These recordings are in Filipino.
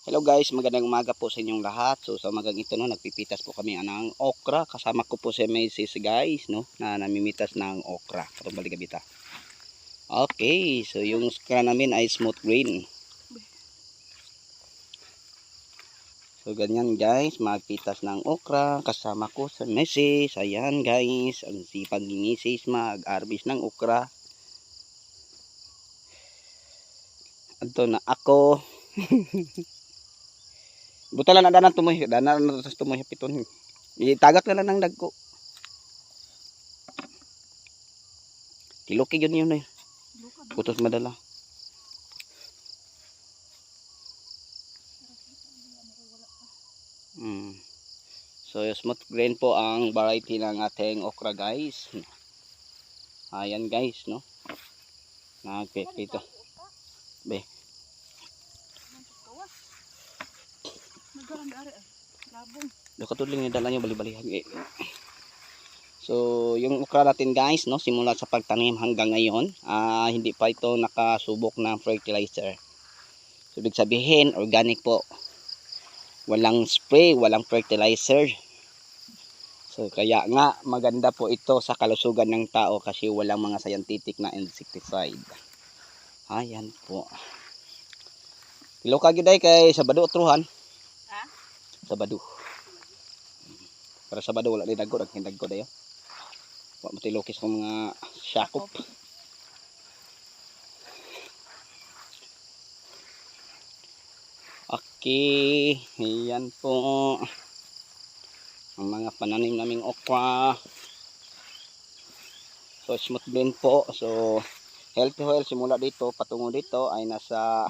Hello guys, magandang umaga po sa inyong lahat. So sa umagang ito no, nagpipitas po kami ng okra. Kasama ko po si Macy's guys no, na namimitas ng okra. Katong baligabita. Okay, so yung okra namin ay smooth green. So ganyan guys, magpitas ng okra. Kasama ko sa Macy's. Ayan guys, ang sipag ni Macy's mag-arbis ng okra. Ito na ako. Buta lang na danan tumoy, danan na tas tumoy piton. Itagak na lang ng dagko. Tiloki yun yun eh. Putos madala. Mm. So, smooth grain po ang variety ng ating okra guys. Ayan guys, no? Nagpipito. Be, Nakatuling ni dala nyo bali-balihan. Eh. So, yung okra natin guys, no, simula sa pagtanim hanggang ngayon, ah, hindi pa ito nakasubok ng fertilizer. So, ibig sabihin, organic po. Walang spray, walang fertilizer. So, kaya nga, maganda po ito sa kalusugan ng tao kasi walang mga scientific na insecticide. Ayan po. Ilo ka giday kay Sabado Truhan. Sabado. Para Sabado wala din dagko, dagkin dagko dayo. Wa matilokis ko mga syakop. Okay, yan po ang mga pananim naming okra. So smooth blend po. So healthy oil simula dito patungo dito ay nasa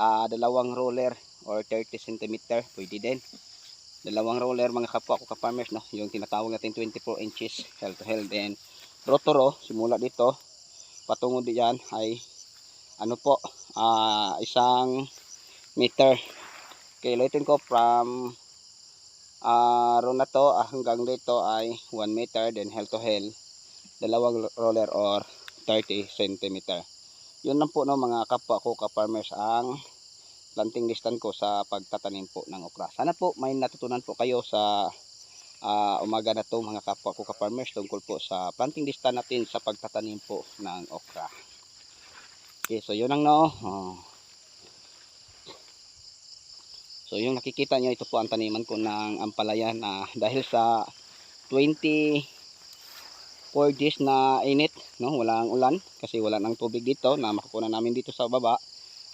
ah, dalawang roller or 30 cm pwede din. Dalawang roller mga kapwa ko ka-farmers no? Yung tinatawag natin 24 inches held to held. And rotoro simula dito patungo diyan ay ano po ah, isang meter. Okay ulitin ko from ah ro na to hanggang dito ay 1 meter then held to held. Dalawang roller or 30 cm yun lang po no mga kapwa ko ka-farmers ang planting distance ko sa pagtatanim po ng okra. Sana po may natutunan po kayo sa ah, umaga na to mga kapwa ko ka-farmers tungkol po sa planting distance natin sa pagtatanim po ng okra. Okay, so yun lang no. Oh. So yung nakikita nyo, ito po ang taniman ko ng ampalaya na dahil sa 20 4 days na init, no? walang ulan kasi wala nang tubig dito na makukuha namin dito sa baba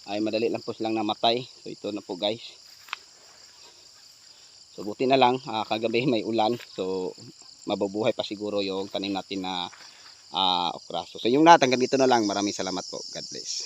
ay madali lang po silang namatay. So ito na po guys. So buti na lang ah, kagabi may ulan. So mabubuhay pa siguro yung tanim natin na ah, okra. So, yung lahat hanggang dito na lang. Maraming salamat po. God bless.